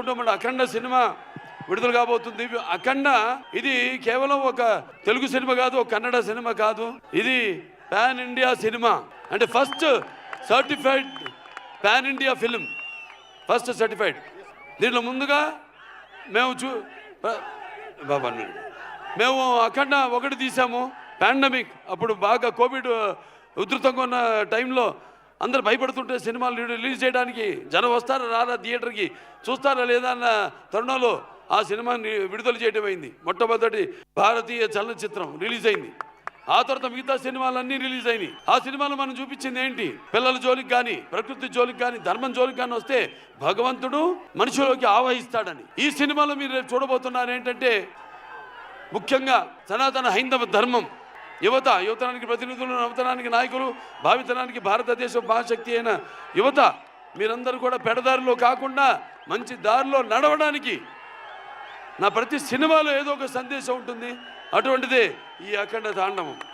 కుటుంబంలో అఖండ సినిమా విడుదల కాబోతుంది. అఖండ ఇది కేవలం ఒక తెలుగు సినిమా కాదు ఒక కన్నడ సినిమా కాదు. ఇది పాన్ ఇండియా సినిమా. అంటే first certified pan India film first certified దీంట్లో ముందుగా మేము చూ బాబా మేము అఖండ ఒకటి తీసాము. పాండమిక్ అప్పుడు బాగా కోవిడ్ ఉధృతంగా ఉన్న టైంలో అందరు భయపడుతుంటే సినిమాలు రిలీజ్ చేయడానికి జనం వస్తారా రారా థియేటర్కి? చూస్తారా లేదా అన్న తరుణంలో ఆ సినిమాని విడుదల చేయడం అయింది. మొట్టమొదటి భారతీయ చలనచిత్రం రిలీజ్ అయింది. ఆ తర్వాత మిగతా సినిమాలన్నీ రిలీజ్ అయినాయి. ఆ సినిమాలో మనం చూపించింది ఏంటి? పిల్లల జోలికి కానీ ప్రకృతి జోలికి కానీ ధర్మం జోలికి కానీ వస్తే భగవంతుడు మనుషులోకి ఆవహిస్తాడని. ఈ సినిమాలో మీరు చూడబోతున్నారు ఏంటంటే ముఖ్యంగా సనాతన హైందవ ధర్మం. యువత యువతనానికి ప్రతినిధులు నవతనానికి నాయకులు భావితనానికి భారతదేశం మహాశక్తి అయిన యువత మీరందరూ కూడా పెడదారిలో కాకుండా మంచి దారిలో నడవడానికి నా ప్రతి సినిమాలో ఏదో ఒక సందేశం ఉంటుంది. అటువంటిదే ఈ అఖండ తాండవం.